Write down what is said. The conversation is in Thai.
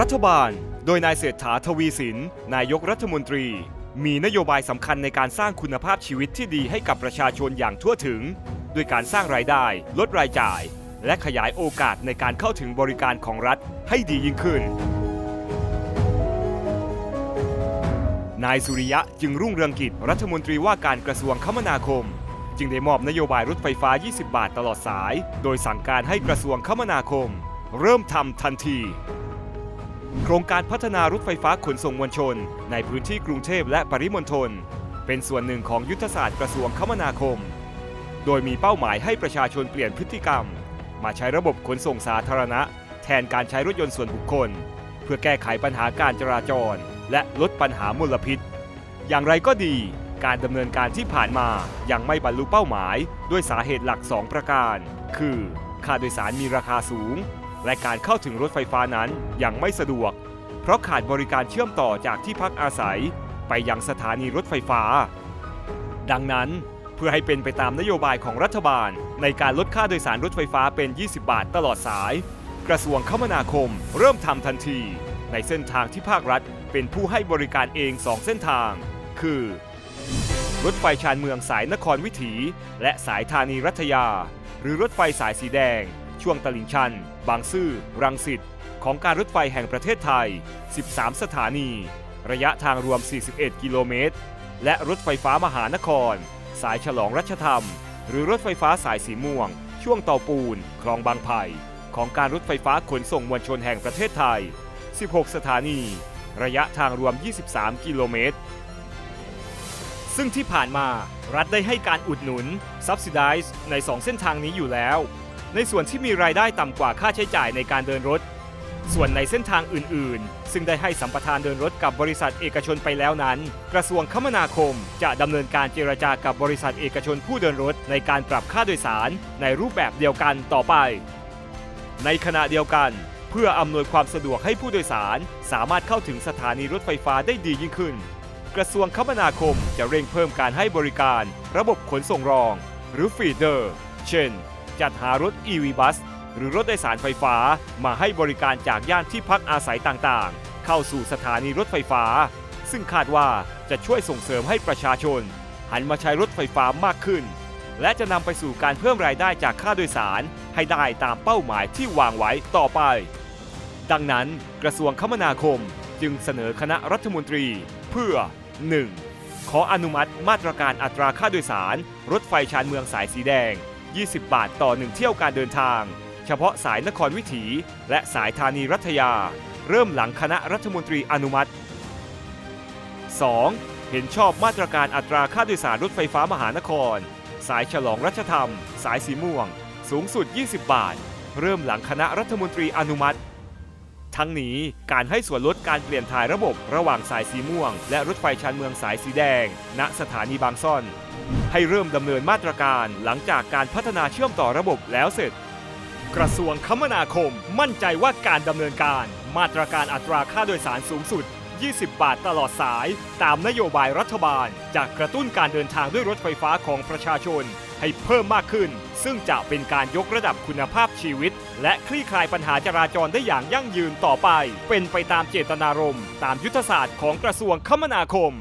รัฐบาล โดยนายเศรษฐาทวีสิน นายกรัฐมนตรี มีนโยบายสำคัญในการสร้างคุณภาพชีวิตที่ดีให้กับประชาชนอย่างทั่วถึง ด้วยการสร้างรายได้ ลดรายจ่าย และขยายโอกาสในการเข้าถึงบริการของรัฐให้ดียิ่งขึ้น นายสุริยะจึงรุ่งเรืองกิจรัฐมนตรีว่าการกระทรวงคมนาคมจึงได้มอบนโยบายรถไฟฟ้า 20 บาทตลอดสาย โดยสั่งการให้กระทรวงคมนาคม เริ่มทำทันที โครงการพัฒนารถไฟฟ้าขนส่งมวลชน ในพื้นที่กรุงเทพและปริมณฑลเป็นส่วนหนึ่งของยุทธศาสตร์กระทรวงคมนาคม โดยมีเป้าหมายให้ประชาชนเปลี่ยนพฤติกรรม มาใช้ระบบขนส่งสาธารณะ แทนการใช้รถยนต์ส่วนบุคคล เพื่อแก้ไขปัญหาการจราจร และลดปัญหามลพิษ อย่างไรก็ดีการดำเนินการที่ผ่านมายังไม่บรรลุเป้าหมาย ด้วยสาเหตุหลัก 2 ประการ คือ ค่าโดยสารมีราคาสูง และการเข้าถึงรถไฟฟ้านั้นยังไม่สะดวก เพราะขาดบริการเชื่อมต่อจากที่พักอาศัย ไปยังสถานีรถไฟฟ้า ดังนั้นเพื่อให้เป็นไปตามนโยบายของรัฐบาล ในการลดค่าโดยสารรถไฟฟ้าเป็น 20 บาทตลอดสาย กระทรวงคมนาคมเริ่มทำทันที ในเส้นทางที่ภาครัฐเป็นผู้ให้บริการเอง2เส้นทาง คือ รถไฟชานเมืองสายนครวิถี และสายธานีรัตยา หรือรถไฟสายสีแดง ช่วงตลิ่งชัน บางซื่อ รังสิต ของการรถไฟแห่งประเทศไทย 13 สถานี ระยะทางรวม 41 กิโลเมตร และรถไฟฟ้ามหานคร สายฉลองรัชธรรม หรือรถไฟฟ้าสายสีม่วง ช่วงเตาปูน คลองบางไผ่ของการรถไฟฟ้าขนส่งมวลชนแห่งประเทศไทย 16 สถานี ระยะทางรวม 23 กิโลเมตร ซึ่งที่ผ่านมารัฐได้ให้การอุดหนุน subsidize ใน 2 เส้นทางนี้อยู่แล้ว ในส่วนที่มีรายได้ต่ำกว่าค่าใช้จ่ายในการเดินรถ ส่วนในเส้นทางอื่น ๆ ซึ่งได้ให้สัมปทานเดินรถกับบริษัทเอกชนไปแล้วนั้น กระทรวงคมนาคมจะดำเนินการเจรจากับบริษัทเอกชนผู้เดินรถในการปรับค่าโดยสารในรูปแบบเดียวกันต่อไป ในขณะเดียวกัน เพื่ออำนวยความสะดวกให้ผู้โดยสาร สามารถเข้าถึงสถานีรถไฟฟ้าได้ดียิ่งขึ้น กระทรวงคมนาคมจะเร่งเพิ่มการให้บริการ ระบบขนส่งรอง หรือฟีเดอร์ เช่น จัดหารถ EV Bus หรือรถโดยสารไฟฟ้ามาให้บริการจากย่านที่พักอาศัยต่างๆ เข้าสู่สถานีรถไฟฟ้า ซึ่งคาดว่าจะช่วยส่งเสริมให้ประชาชน หันมาใช้รถไฟฟ้ามากขึ้น และจะนำไปสู่การเพิ่มรายได้จากค่าโดยสาร ให้ได้ตามเป้าหมายที่วางไว้ต่อไป ดังนั้นกระทรวงคมนาคมจึงเสนอคณะรัฐมนตรี เพื่อ 1. ขออนุมัติมาตรการอัตราค่าโดยสาร รถไฟชานเมืองสายสีแดง 20 บาทต่อ 1 เที่ยวการเดินทาง เฉพาะสายนครวิถี และสายธานีรัฐยา เริ่มหลังคณะรัฐมนตรีอนุมัติ 2. เห็นชอบมาตรการอัตราค่าโดยสารรถไฟฟ้ามหานคร สายฉลองรัชธรรม สายสีม่วง สูงสุด 20 บาท เริ่มหลังคณะรัฐมนตรีอนุมัติ ทั้งนี้การให้ส่วนลดการเปลี่ยนถ่ายระบบระหว่างสายสีม่วง และรถไฟชานเมืองสายสีแดง ณสถานีบางซ่อน ให้เริ่มดำเนินมาตรการหลังจากการพัฒนาเชื่อมต่อระบบแล้วเสร็จ กระทรวงคมนาคมมั่นใจว่าการดำเนินการ มาตรการอัตราค่าโดยสารสูงสุด 20 บาทตลอดสาย ตามนโยบายรัฐบาลจะกระตุ้นการเดินทางด้วยรถไฟฟ้าของประชาชน ให้เพิ่มมากขึ้น ซึ่งจะเป็นการยกระดับคุณภาพชีวิต และคลี่คลายปัญหาจราจรได้อย่างยั่งยืนต่อไป เป็นไปตามเจตนารมณ์ตามยุทธศาสตร์ของกระทรวงคมนาคม